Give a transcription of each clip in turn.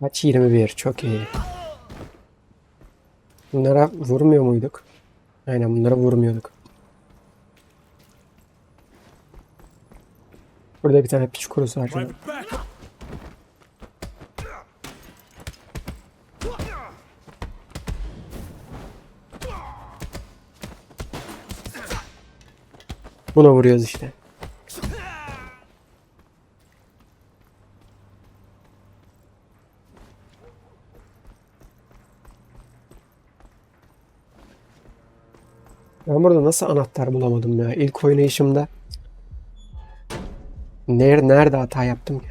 Kaç 21 çok iyi. Bunlara vurmuyor muyduk? Aynen bunlara vurmuyorduk. Burada bir tane piç kurusu var. Buna vuruyoruz işte. Ben burada nasıl anahtar bulamadım ya? İlk oynayışımda Nerede, nerede hata yaptım ki?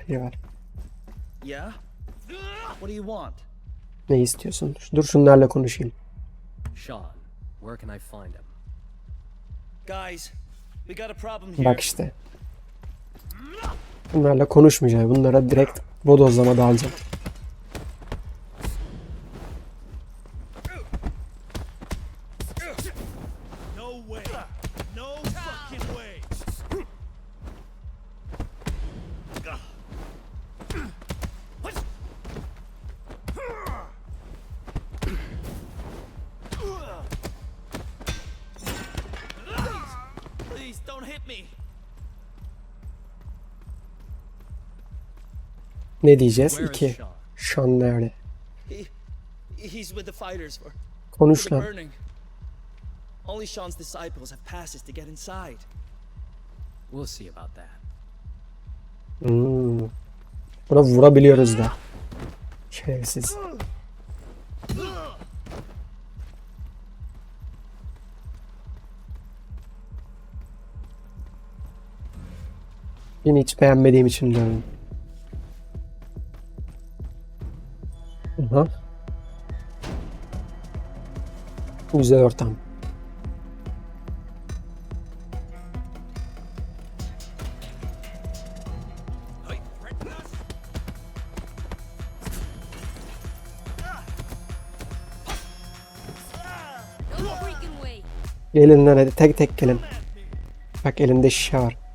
Yeah? What do you want? Ne istiyorsun? Dur şunlarla konuşayım. Sean, where can I find him? Guys, we got a problem here. Bak işte. Bunlarla konuşmayacağım. Bunlara direkt bodozlama dalacağım. Ne diyeceğiz? Where is 2. Sean? Nerede? He, he's with the fighters for, for Konuş lan. Only Sean's disciples have passes to get inside. We'll see about that. Hmm. Buna vurabiliyoruz da. Şerefsiz. Yine hiç beğenmediğim için diyorum. Aha. Güzel ortam. Gelin lan hadi tek tek gelin. Bak elimde şişe var.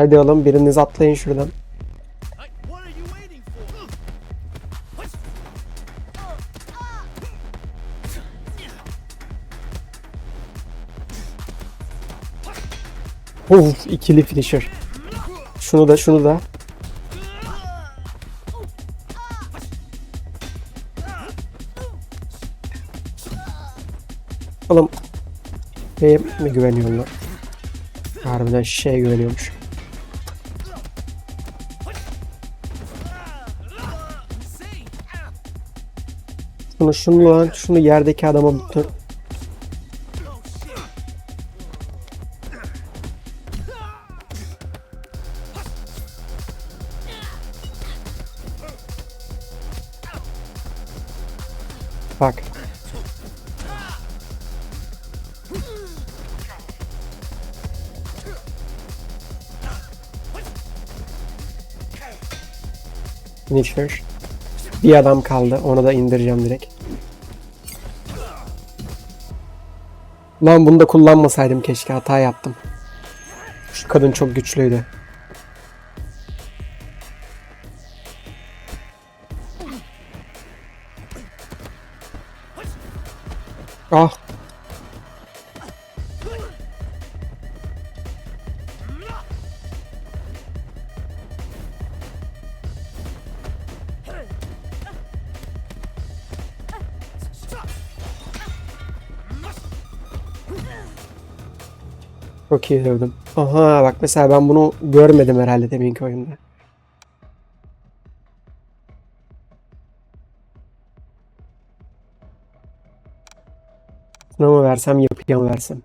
Hadi oğlum biriniz atlayın şuradan. Uf ikili finisher. Şunu da şunu da. Oğlum şeye mi güveniyorsun lan? Harbiden şeye güveniyormuş. Şunu şunu lan şunu yerdeki adama Bak. Finisher. Bir adam kaldı. Onu da indireceğim direkt. Lan bunu da kullanmasaydım keşke. Hata yaptım. Şu kadın çok güçlüydü. Çok iyi dövdüm. Aha bak mesela ben bunu görmedim herhalde deminki oyunda. Şuna mı versem yapıya mı versem?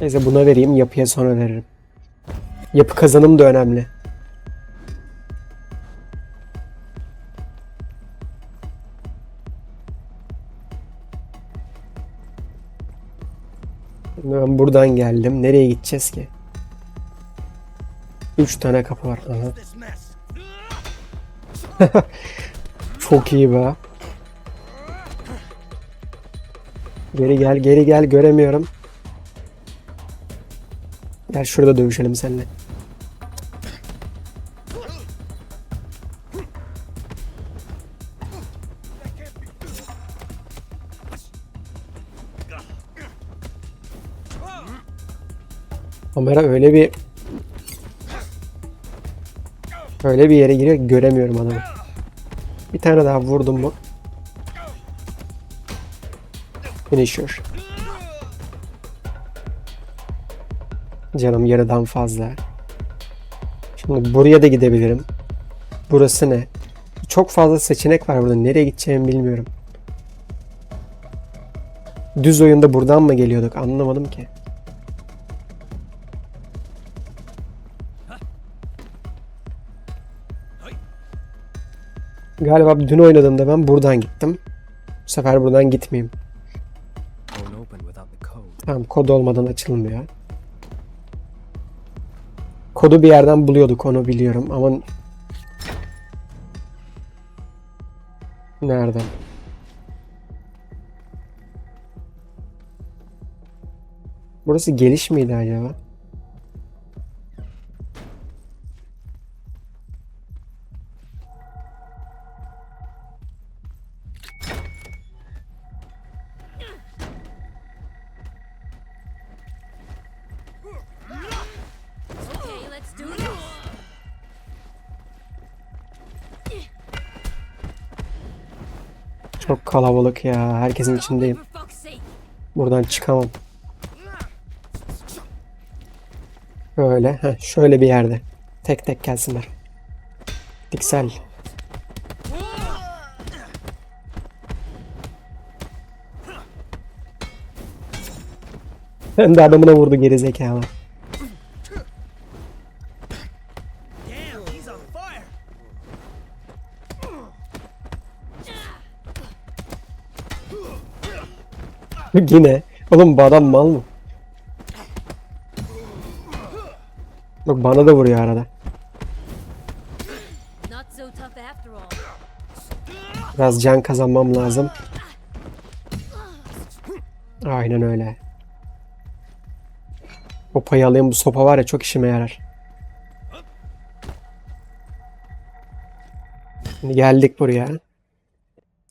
Neyse buna vereyim yapıya sonra veririm. Yapı kazanım da önemli. Ben buradan geldim. Nereye gideceğiz ki? Üç tane kapı var. Aha. Çok iyi be. Geri gel, geri gel. Göremiyorum. Gel şurada dövüşelim seninle. Kamera öyle bir öyle bir yere giriyor göremiyorum adamı. Bir tane daha vurdum mu? Finisher. Canım yarıdan fazla. Şimdi buraya da gidebilirim. Burası ne? Çok fazla seçenek var burada. Nereye gideceğimi bilmiyorum. Düz oyunda buradan mı geliyorduk? Anlamadım ki. Galiba dün oynadığımda ben buradan gittim. Bu sefer buradan gitmeyeyim. Tamam kod olmadan açılmıyor. Kodu bir yerden buluyorduk onu biliyorum ama nereden? Burası geliş miydi acaba? Kalabalık ya. Herkesin içindeyim. Buradan çıkamam. Böyle. Heh, şöyle bir yerde. Tek tek gelsinler. Diksel. Hem de adamına vurdu geri zekalı. Yine. Oğlum bu adam mal mı? Bak bana da vuruyor arada. Biraz can kazanmam lazım. Aynen öyle. Sopayı alayım. Bu sopa var ya çok işime yarar. Şimdi geldik buraya.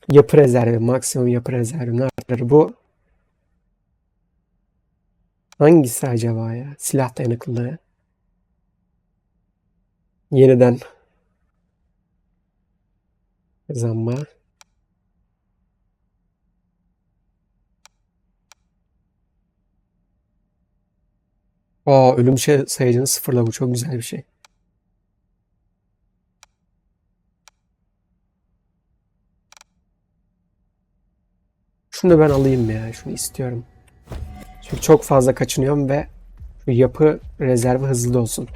Yapı rezervi. Maksimum yapı rezervi. Nerededir bu? Hangisi acaba ya? Silah dayanıklılığı. Yeniden. Kazanma. Aa ölüm şey sayacını sıfırla bu çok güzel bir şey. Şunu ben alayım ya. Şunu istiyorum. Çünkü çok fazla kaçınıyorum ve şu yapı rezervi hızlı olsun.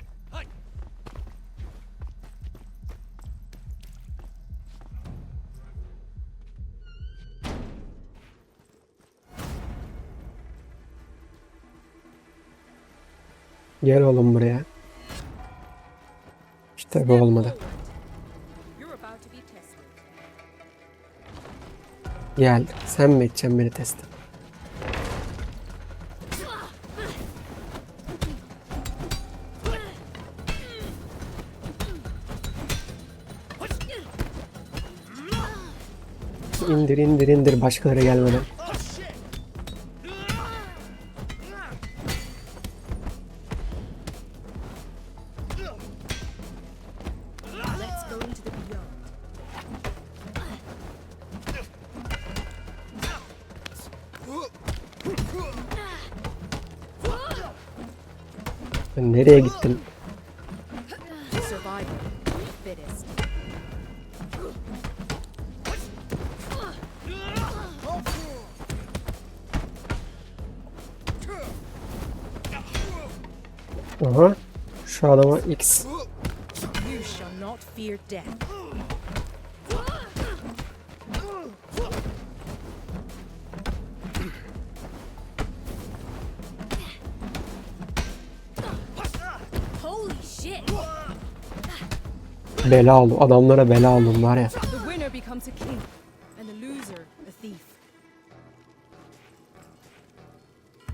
Gel oğlum buraya. İşte bu olmadı. Gel. Sen mi edeceksin beni test? İndir indir indir başkaları gelmeden. Ben nereye gittim? Şu adama X. Bela oldu. Adamlara bela oldum var ya.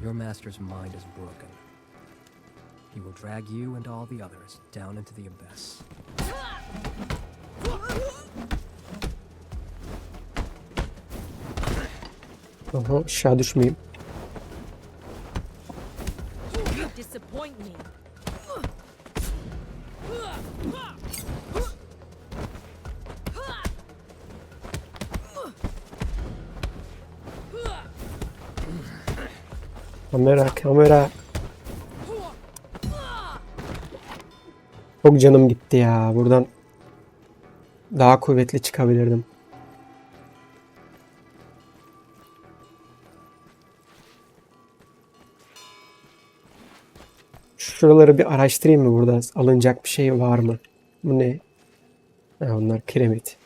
Your master's mind is broken. He will drag you and all the others down into the abyss. Aha, aşağı düşmeyeyim. You disappoint me. Kamera, kamera. Çok canım gitti ya. Buradan daha kuvvetli çıkabilirdim. Şuraları bir araştırayım mı burada? Alınacak bir şey var mı? Bu ne? Ha, onlar kiremit.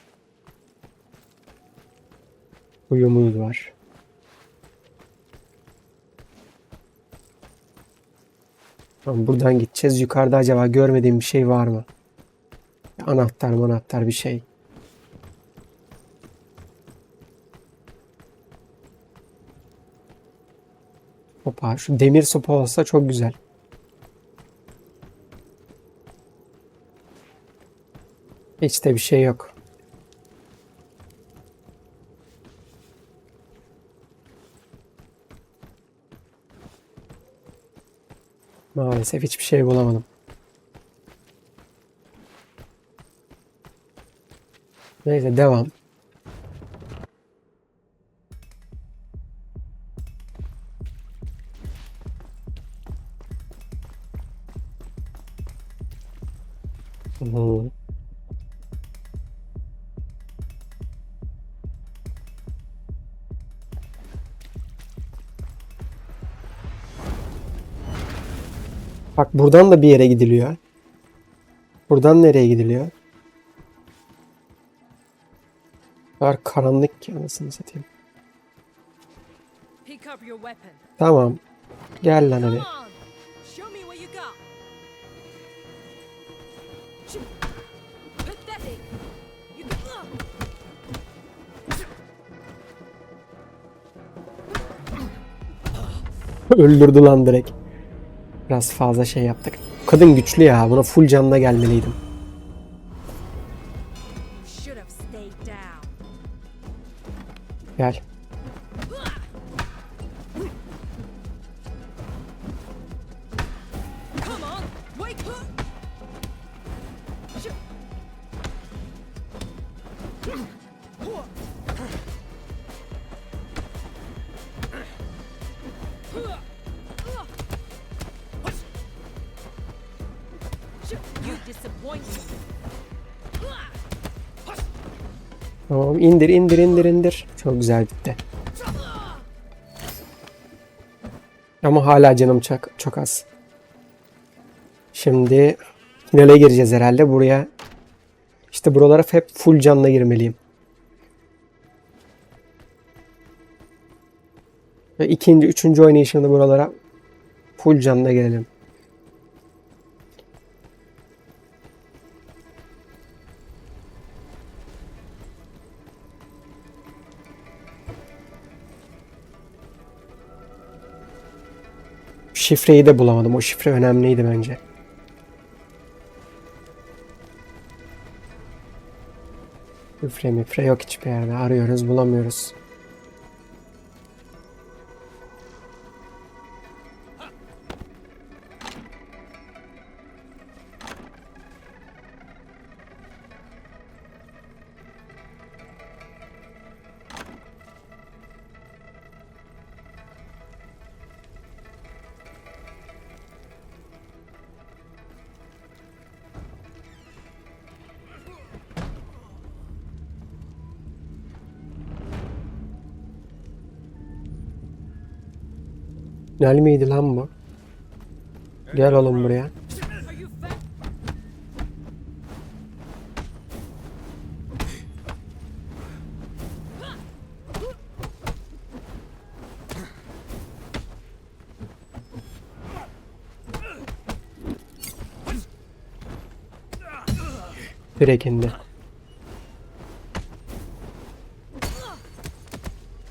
Uyumuz var. Tamam, buradan gideceğiz. Yukarıda acaba görmediğim bir şey var mı? Anahtar manahtar bir şey. Hopa şu demir sopa olsa çok güzel. Hiç de bir şey yok. Maalesef hiçbir şey bulamadım. Neyse devam. Bak buradan da bir yere gidiliyor. Buradan nereye gidiliyor? Kadar karanlık ki anasını satayım. Tamam. Gel lan hadi. Can. Öldürdü lan direkt. Biraz fazla şey yaptık. Kadın güçlü ya. Buna full canla gelmeliydim. Gel. Tamam indir indir indir indir. Çok güzel bitti. Ama hala canım çok, çok az. Şimdi finale gireceğiz herhalde. Buraya işte buralara hep full canla girmeliyim. Ve ikinci, üçüncü oynayışımda buralara full canla gelelim. Şifreyi de bulamadım. O şifre önemliydi bence. Şifre mifre yok hiçbir yerde. Arıyoruz bulamıyoruz. Nel miydi lan bu? Gel oğlum buraya. İndi.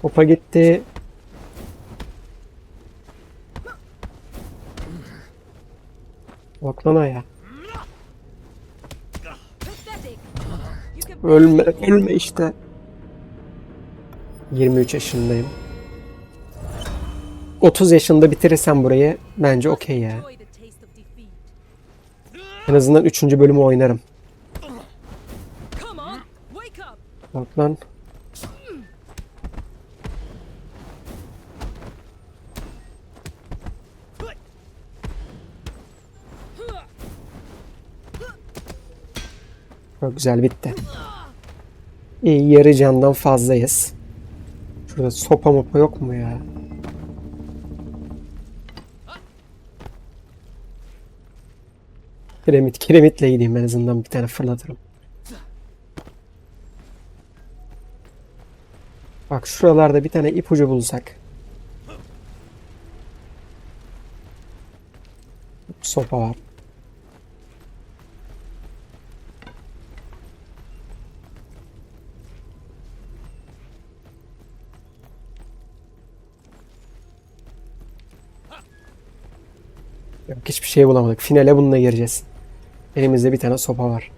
Hopa gitti. Bak lan ayağa. Ölme, ölme işte. 23 yaşındayım. 30 yaşında bitirirsem burayı bence okey ya. En azından 3. bölümü oynarım. Bak lan. Çok güzel bitti. İyi yarı candan fazlayız. Şurada sopa mopa yok mu ya? Kiremit, kiremitle gideyim en azından bir tane fırlatırım. Bak şuralarda bir tane ipucu bulsak. Sopa var. Yok hiçbir şey bulamadık. Finale bununla gireceğiz. Elimizde bir tane sopa var.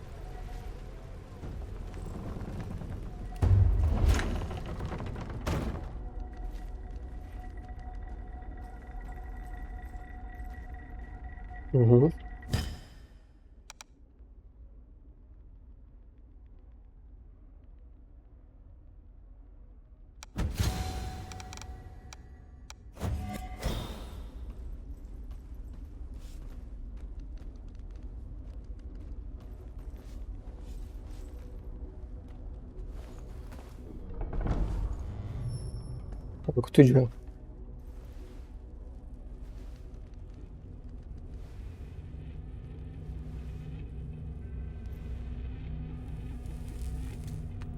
Korkutucu.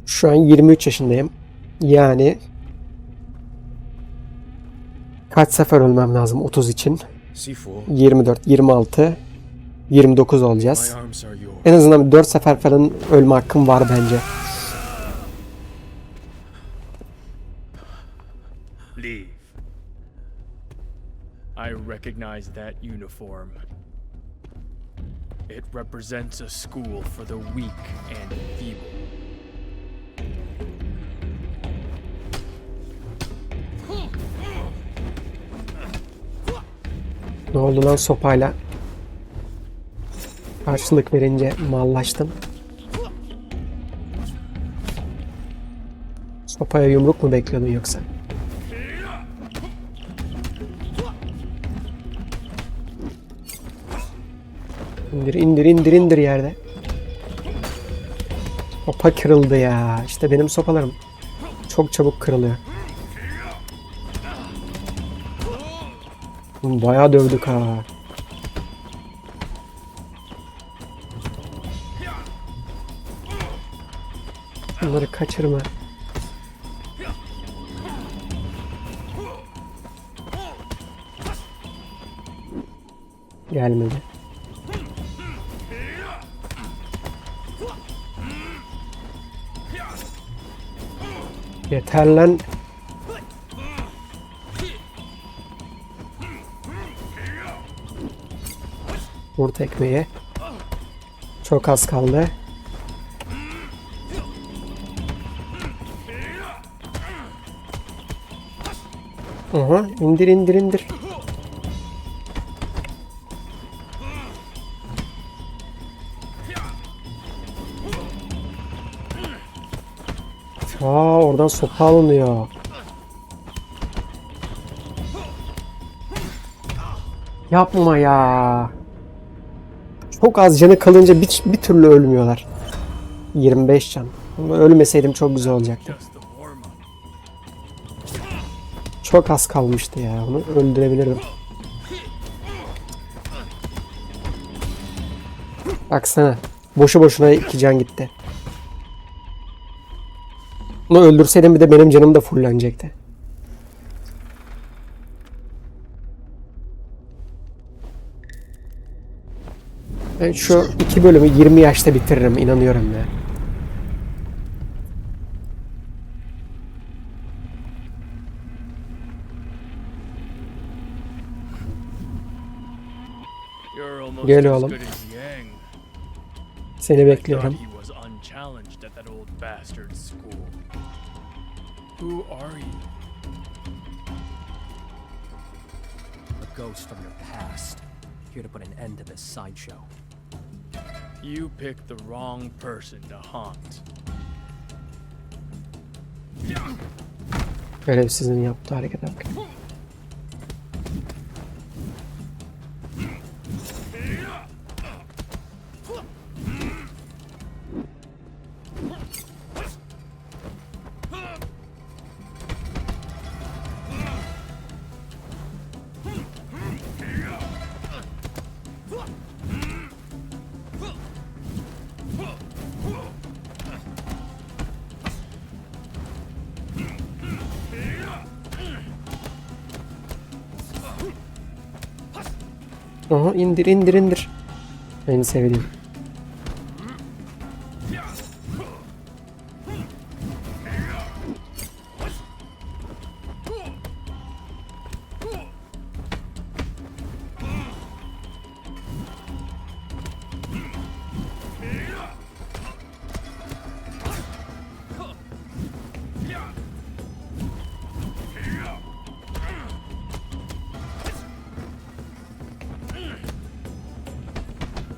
Şu an 23 yaşındayım. Yani kaç sefer ölmem lazım 30 için? C4, 24, 26, 29 olacağız. En azından 4 sefer falan ölme hakkım var bence. Recognize that uniform. It represents a school for the weak and feeble. Ne oldu lan sopayla? Karşılık verince mallaştım. Sopaya yumruk mu bekliyordun yoksa? İndir indir indir indir yerde. Sopa kırıldı ya. İşte benim sopalarım çok çabuk kırılıyor. Bayağı dövdük ha. Bunları kaçırma. Gelmedi. Yeter lan. Vur tekmeyi. Çok az kaldı. Aha indir indir indir. Aa oradan sopa alınıyor. Yapma ya. Çok az canı kalınca bir, bir türlü ölmüyorlar. 25 can. Ama ölmeseydim çok güzel olacaktı. Çok az kalmıştı ya. Onu öldürebilirdim. Baksana. Boşu boşuna iki can gitti. Onu öldürseydim bir de benim canım da fullenecekti. Ben şu iki bölümü 20 yaşta bitiririm inanıyorum ya. Gel oğlum. Seni bekliyorum. Who are you? A ghost from your past. Here to put an end to this sideshow. You picked the wrong person to haunt. Görevsizin yaptığı harekete bak. Aha indir indir indir. En sevdiğim.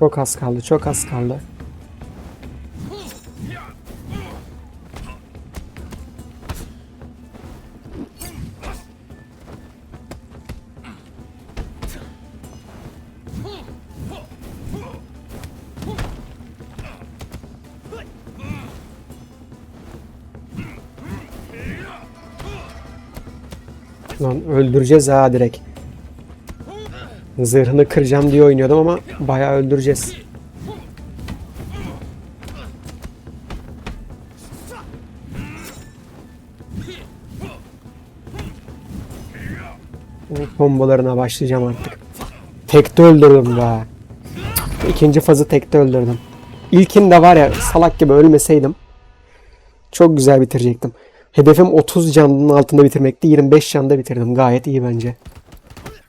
Çok az kaldı, çok az kaldı. Lan öldüreceğiz ha direkt. Zırhını kıracağım diye oynuyordum ama bayağı öldüreceğiz. Bu Kombolarına başlayacağım artık. Tekte öldürdüm be. İkinci fazı tekte öldürdüm. İlkinde var ya salak gibi ölmeseydim çok güzel bitirecektim. Hedefim 30 canın altında bitirmekti. 25 canda bitirdim. Gayet iyi bence.